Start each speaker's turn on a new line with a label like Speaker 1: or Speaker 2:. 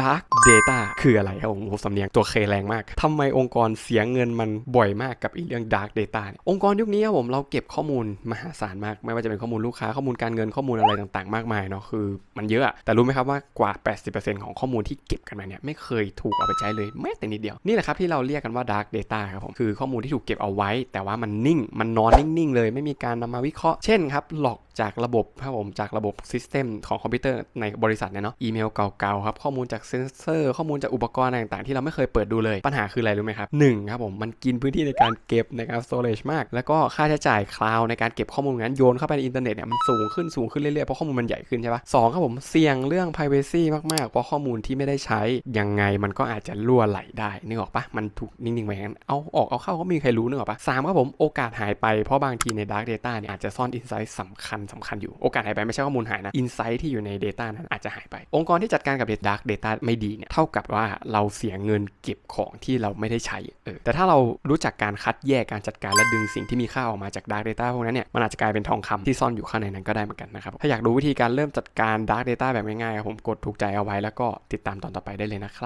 Speaker 1: Dark Data คืออะไรครับผมสำเนียงตัวเคแรงมากทำไมองค์กรเสียเงินมันบ่อยมากกับอีเรื่อง Dark Data เนี่ยองค์กรยุคนี้ครับผมเราเก็บข้อมูลมหาศาลมาก ไม่ว่าจะเป็นข้อมูลลูกค้าข้อมูลการเงินข้อมูลอะไรต่างๆ มากมายเนาะคือมันเยอะแต่รู้ไหมครับว่ากว่า 80%ของข้อมูลที่เก็บกันมาเนี่ยไม่เคยถูกเอาไปใช้เลยแม้แต่นิดเดียวนี่แหละครับที่เราเรียกกันว่า Dark Data ครับผมคือข้อมูลที่ถูกเก็บเอาไว้ แต่ว่ามันนิ่ง มันนอนนิ่งๆเลย ไม่มีการนำมาวิเคราะห์เช่นครับหลอก จากระบบครับผมจากระบบซิสเต็มของคอมพิวเตอร์ในบริษัทเนี่ยเนาะอีเมลเก่าๆครับข้อมูลจากเซนเซอร์ ข้อมูลจากอุปกรณ์ต่างๆ ที่เราไม่เคยเปิดดูเลย ปัญหาคืออะไรรู้ไหมครับหนึ่งครับผมมันกินพื้นที่ในการเก็บในการ storage มาก แล้วก็ค่าใช้จ่ายคลาวในการเก็บข้อมูลนั้นโยนเข้าไปในอินเทอร์เน็ตเนี่ยมันสูงขึ้นสูงขึ้นเรื่อยๆเพราะข้อมูลมันใหญ่ขึ้นใช่ปะสองครับผมเสี่ยงเรื่อง privacy มากๆเพราะข้อมูลที่ไม่ได้ใช้ยังไงมันก็อาจจะรั่วไหลได้นึกออกปะมันถูกนิ่งๆไว้งั้นเอาออกเอาเข้าก็ไม่มีใครรู้นึกออกปะสามครับผมโอกาสหายไปเพราะบางทีใน dark data เนี่ยอาจจะซ่อน insight สำคัญสำคัญอยู่ โอกาสหายไปไม่ใช่ข้อมูลหายนะ insight ที่อยู่ใน data นั้นอาจจะหายไป องค์กรที่จัดการกับ dark data ไม่ดีเนี่ยเท่ากับว่าเราเสียเงินเก็บของที่เราไม่ได้ใช้เออแต่ถ้าเรารู้จักการคัดแยกการจัดการและดึงสิ่งที่มีค่าออกมาจาก dark data พวกนั้นเนี่ยมันอาจจะกลายเป็นทองคำที่ซ่อนอยู่ข้างในนั้นก็ได้เหมือนกันนะครับถ้าอยากรู้วิธีการเริ่มจัดการ dark data แบบง่ายๆครับผมกดถูกใจเอาไว้แล้วก็ติดตามตอนต่อไปได้เลยนะครับ